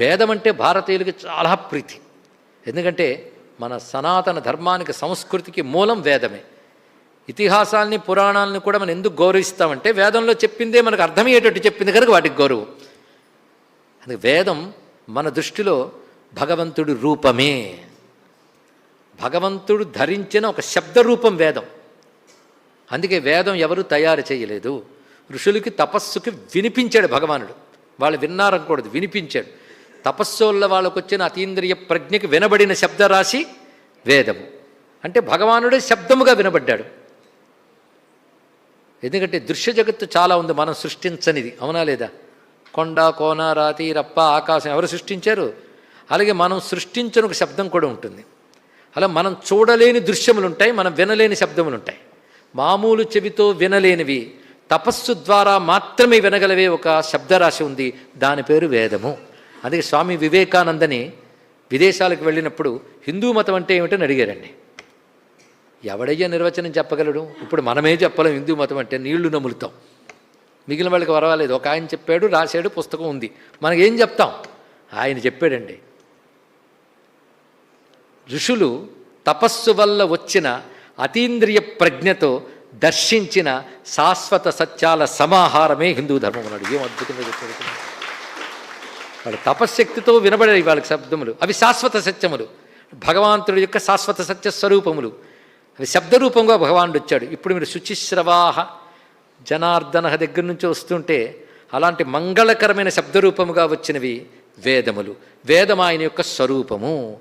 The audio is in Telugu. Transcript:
వేదం అంటే భారతీయులకి చాలా ప్రీతి. ఎందుకంటే మన సనాతన ధర్మానికి సంస్కృతికి మూలం వేదమే. ఇతిహాసాల్ని పురాణాలని కూడా మనం ఎందుకు గౌరవిస్తామంటే వేదంలో చెప్పిందే మనకు అర్థమయ్యేటట్టు చెప్పింది కనుక వాటికి గౌరవం. అందుకే వేదం మన దృష్టిలో భగవంతుడి రూపమే. భగవంతుడు ధరించిన ఒక శబ్ద రూపం వేదం. అందుకే వేదం ఎవరు తయారు చేయలేదు. ఋషులకి తపస్సుకి వినిపించాడు భగవానుడు. వాళ్ళు విన్నారనకూడదు వినిపించాడు. తపస్సుల వాళ్ళకు వచ్చిన అతీంద్రియ ప్రజ్ఞకి వినబడిన శబ్దరాశి వేదము. అంటే భగవానుడే శబ్దముగా వినబడ్డాడు. ఎందుకంటే దృశ్య జగత్తు చాలా ఉంది మనం సృష్టించనిది. అవునా లేదా? కొండ కోన రాతి రప్ప ఆకాశం ఎవరు సృష్టించారు? అలాగే మనం సృష్టించిన ఒక శబ్దం కూడా ఉంటుంది. అలా మనం చూడలేని దృశ్యములు ఉంటాయి మనం వినలేని శబ్దములు ఉంటాయి మామూలు చెవితో వినలేనివి తపస్సు ద్వారా మాత్రమే వినగలవే ఒక శబ్దరాశి ఉంది. దాని పేరు వేదము. అందుకే స్వామి వివేకానందని విదేశాలకు వెళ్ళినప్పుడు హిందూ మతం అంటే ఏమిటని అడిగారండి. ఎవడయ్యా నిర్వచనం చెప్పగలడు? ఇప్పుడు మనమే చెప్పలేం హిందూ మతం అంటే నీళ్ళు నములుతాం. మిగిలిన వాళ్ళకి పర్వాలేదు ఒక ఆయన చెప్పాడు రాశాడు పుస్తకం ఉంది. మనకేం చెప్తాం? ఆయన చెప్పాడండి. ఋషులు తపస్సు వల్ల వచ్చిన అతీంద్రియ ప్రజ్ఞతో దర్శించిన శాశ్వత సత్యాల సమాహారమే హిందూ ధర్మం అన్నాడు ఏం అద్భుతంగా చెప్పాడు వాళ్ళ తపశ్శక్తితో వినబడే వాళ్ళకి శబ్దములు. అవి శాశ్వత సత్యములు. భగవంతుడి యొక్క శాశ్వత సత్య స్వరూపములు. అవి శబ్దరూపంగా భగవానుడు వచ్చాడు. ఇప్పుడు మీరు శుచిశ్రవాహ జనార్దన దగ్గర నుంచి వస్తుంటే అలాంటి మంగళకరమైన శబ్దరూపముగా వచ్చినవి వేదములు. వేదం ఆయన యొక్క స్వరూపము.